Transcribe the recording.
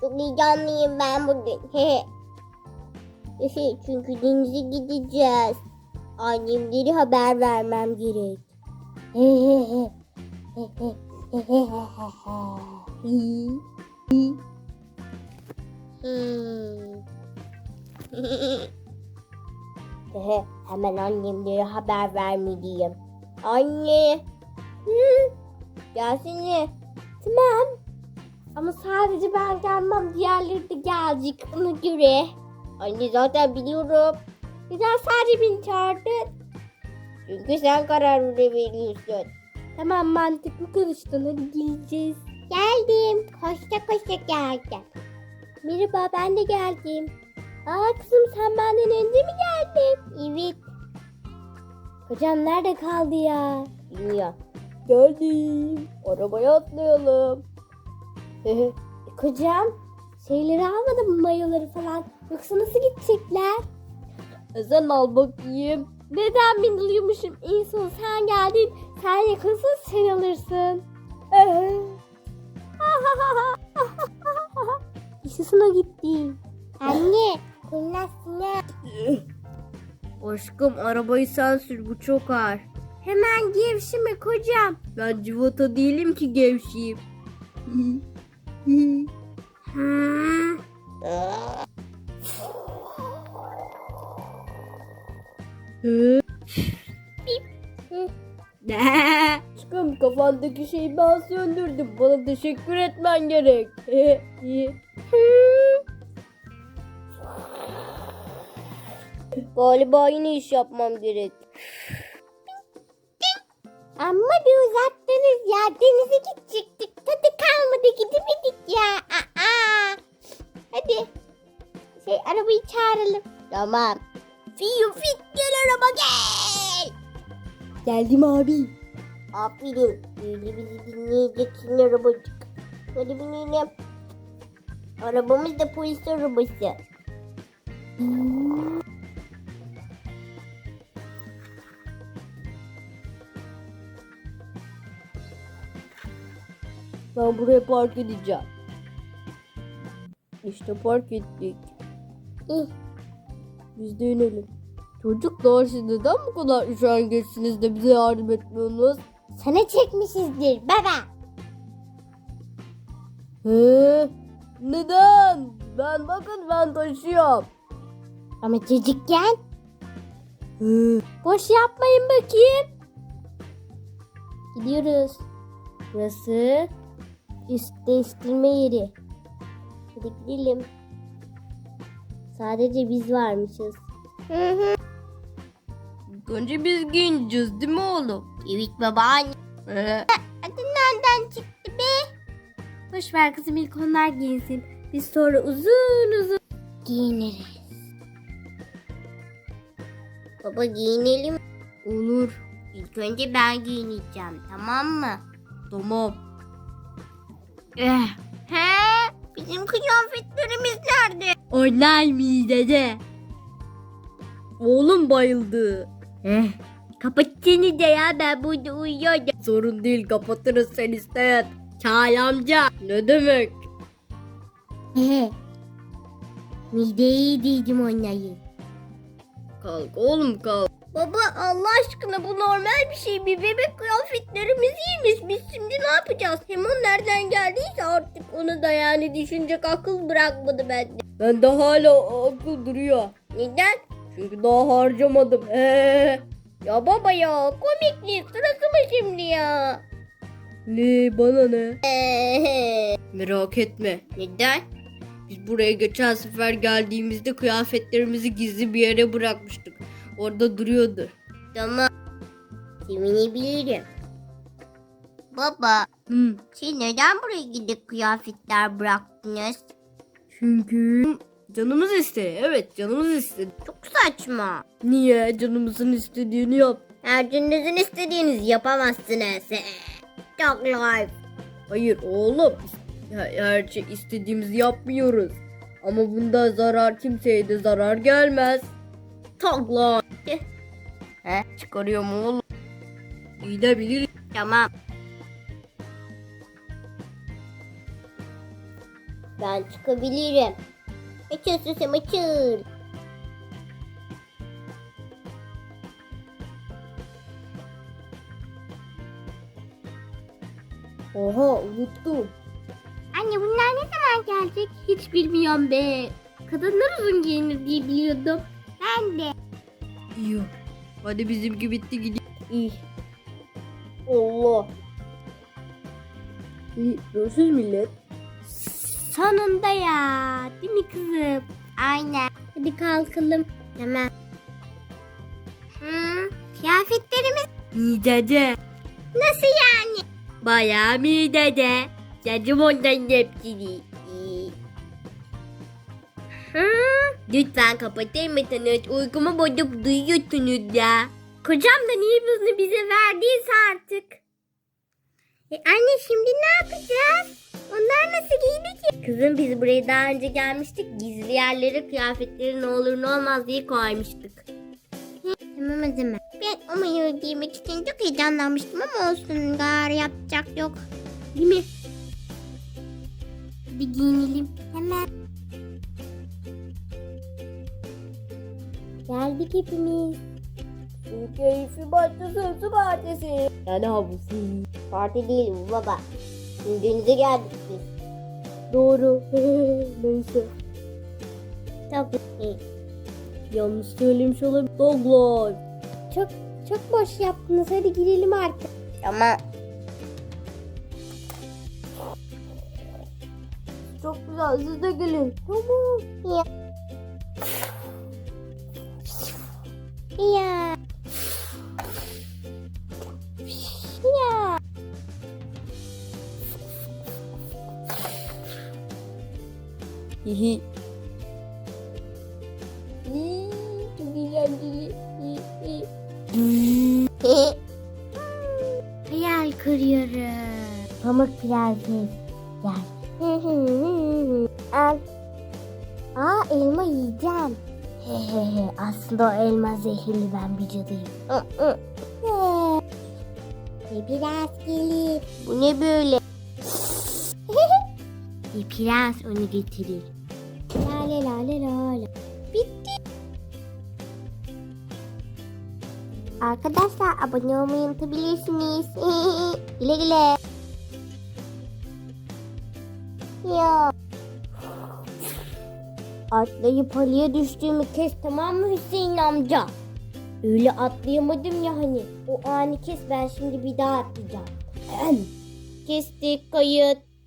Çok heyecanlıyım ben bugün. Çünkü denize gideceğiz. Annemlere haber vermem gerek. Hemen annemlere haber vermeliyim. Anne. Hı? Gelsene. Tamam. Ama sadece ben gelmem. Diğerleri de gelecek ona göre. Anne zaten biliyorum. Neden sadece beni çağırdın? Çünkü sen kararını veriyorsun. Tamam mantıklı konuştun. Hadi geleceğiz. Geldim. Koşta koşta geldim. Merhaba ben de geldim. Aa kızım sen benden önce mi geldin? Evet. Kocam nerede kaldı ya? Bilmiyorum. Geldim. Arabaya atlayalım. E, Kocam şeyleri almadın mı mayoları falan? Yoksa nasıl gidecekler? Sen al bakayım. Neden ben alıyormuşum? En son sen geldin. Sen yakınsın sen alırsın. Ee. Yaşasına gitti. Anne, kurnasına. Aşkım arabayı sen sür bu çok ağır. Hemen gevşeme kocam. Ben civata değilim ki gevşeyim. Aşkım kafandaki şeyi ben söndürdüm. Bana teşekkür etmen gerek. Galiba yine iş yapmam gerek. Amma bir uzattınız ya. Denize gidecektik. Tamam. Fiyu fit gel araba gel. Geldim abi. Aferin. Böyle bizi dinleyeceksin arabacık. Hadi binelim. Arabamız da polis arabası. Ben buraya park edeceğim. İşte park ettik. Biz de inelim. Çocuklar siz neden bu kadar üşengeçsiniz de bize yardım etmiyorsunuz? Sana çekmişizdir baba. He? Neden? Ben bakın ben taşıyorum. Ama çocukken. He. Boş yapmayın bakayım. Gidiyoruz. Burası üst değiştirme yeri. Hadi gidelim. Sadece biz varmışız. Hı hı. Önce biz giyineceğiz değil mi oğlum? Evet babaanne. Ee? Adı nereden çıktı be? Boş ver kızım ilk onlar giyinsin. Biz sonra uzun uzun giyiniriz. Baba giyinelim. Olur. İlk önce ben giyineceğim tamam mı? Tamam. Eh. He? Bizim kıyafetlerimiz nerede? Onlar midede. Oğlum bayıldı. Eh. Kapat seni de ya ben burada uyuyordum. Sorun değil kapatırız sen isteyen. Çay amca. Ne demek? He. Mideyi yediydim onları. Kalk oğlum kalk. Baba Allah aşkına bu normal bir şey. Bir bebek kıyafetlerimiz iyiymiş. Biz şimdi ne yapacağız? Hem o nereden geldiyse artık onu da yani düşünecek akıl bırakmadı bende. Ben de hala akıl duruyor. Neden? Çünkü daha harcamadım. Ee, ya baba ya komikliği sırası mı şimdi ya? Ne bana ne? Merak etme. Neden? Biz buraya geçen sefer geldiğimizde kıyafetlerimizi gizli bir yere bırakmıştık. Orada duruyordu. Tamam. Sevinebilirim. Baba, Hı, siz neden buraya gidip kıyafetler bıraktınız? Çünkü canımız istedi. Evet canımız istedi. Çok saçma. Niye? Canımızın istediğini yap. Her gününüzün istediğinizi yapamazsınız. Çok life. Hayır oğlum. Her, şey istediğimizi yapmıyoruz. Ama bunda zarar kimseye de zarar gelmez. Takla. He, çıkarıyor mu oğlum? İyi de bilir. Tamam. Ben çıkabilirim. Açıl susam açıl. Oha unuttum. Anne bunlar ne zaman gelecek? Hiç bilmiyorum be. Kadınlar uzun giyinir diye biliyordum. Ben de. İyi. Hadi bizimki bitti gidiyor. İyi. Allah. İyi. Görüşürüz millet. Sonunda ya. Değil mi kızım? Aynen. Hadi kalkalım. Tamam. Hı, kıyafetlerimiz Midede. nasıl yani? Bayağı midede. Yedim ondan hepsini. Hı? Lütfen kapatır mısınız? Uykumu bozup duyuyorsunuz ya. Kocam da niye bunu bize verdiyse artık. E anne şimdi ne yapacağız? Kızım biz buraya daha önce gelmiştik. Gizli yerlere kıyafetleri ne olur ne olmaz diye koymuştuk. Tamam o zaman. Ben o mayoyu giymek için çok heyecanlanmıştım ama olsun gari yapacak yok. Değil mi? Hadi giyinelim. Hemen. Geldik hepimiz. Şu keyfi başlasın su partisi. Yani havuzu. Parti değil bu baba. Şimdi denize geldik biz. Doğru. Neyse. Tabii. Yanlış söylemiş olabilir. Douglas. Çok çok boş yaptınız. Hadi girelim artık. Ama Çok güzel siz de gelin. tamam. Ya. Hihi. Çok eğlenceli. Hayal kuruyorum. Pamuk prenses. Gel. Al. Aa elma yiyeceğim. Hehehe aslında o elma zehirli ben bir cadıyım. Ve biraz gelir. Bu ne böyle? Bir prens onu getirir. La la la la la la. Bitti. Arkadaşlar abone olmayı unutabilirsiniz. güle güle. Ya. Atlayıp halıya düştüğümü kes tamam mı Hüseyin amca? Öyle atlayamadım ya hani. O ani kes ben şimdi bir daha atlayacağım. Kestik kayıt.